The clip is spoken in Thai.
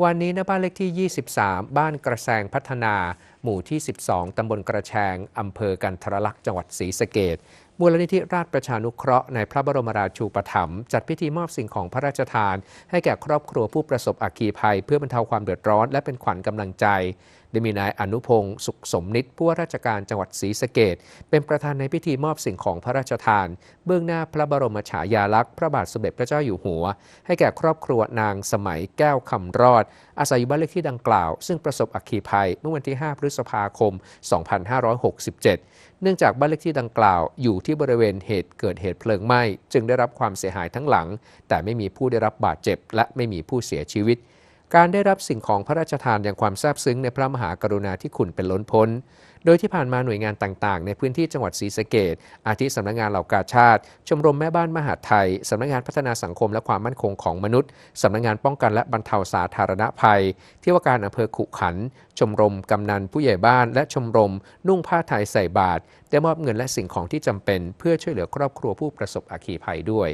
วันนี้นะบ้านเลขที่ 23 บ้านกระแซงพัฒนา หมู่ที่ 12 ตำบลกระแชง อำเภอกันทรลักษณ์ จังหวัดศรีสะเกดมูลนิธิราชประชานุเคราะห์ในพระบรมราชูปถัมภ์จัดพิธีมอบสิ่งของพระราชทาน ให้แก่ครอบครัวผู้ประสบอัคคีภัย เพื่อบรรเทาความเดือดร้อนและเป็นขวัญกำลังใจโดยมีนายอนุพงศ์สุขสมนิตผู้ว่าราชการจังหวัดศรีสะเกดเป็นประธานในพิธีมอบสิ่งของพระราชทาน เบื้องหน้าพระบรมฉายาลักษณ์พระบาทสมเด็จพระเจ้าอยู่หัว ให้แก่ครอบครัวนางสมัยแก้วคำรอด อาศัยอยู่บ้านเลขที่ดังกล่าว ซึ่งประสบอัคคีภัยเมื่อวันที่ 5 พฤษภาคม 2567 เนื่องจากบ้านเลขที่ดังกล่าวอยู่ที่บริเวณเหตุเกิดเหตุเพลิงไหม้ จึงได้รับความเสียหายทั้งหลัง แต่ไม่มีผู้ได้รับบาดเจ็บ และไม่มีผู้เสียชีวิต การได้รับสิ่งของพระราชทานอย่างความซาบซึ้งในพระมหากรุณาธิคุณเป็นล้นพ้น โดยที่ผ่านมาหน่วยงานต่างๆ ในพื้นที่จังหวัดศรีสะเกดอาทิสำนักงงานเหล่ากาชาติ ชมรมแม่บ้านมหาไทย สำนักงานพัฒนาสังคมและความมั่นคงของมนุษย์ สำนักงานป้องกันและบรรเทาสาธารณภัย ที่ว่าการอำเภอขุขัน ชมรมกำนันผู้ใหญ่บ้าน และชมรม นุ่งผ้าไทยใส่บาตรได้มอบเงินและสิ่งของที่จำเป็น เพื่อช่วยเหลือครอบครัวผู้ประสบอัคคีภัยด้วย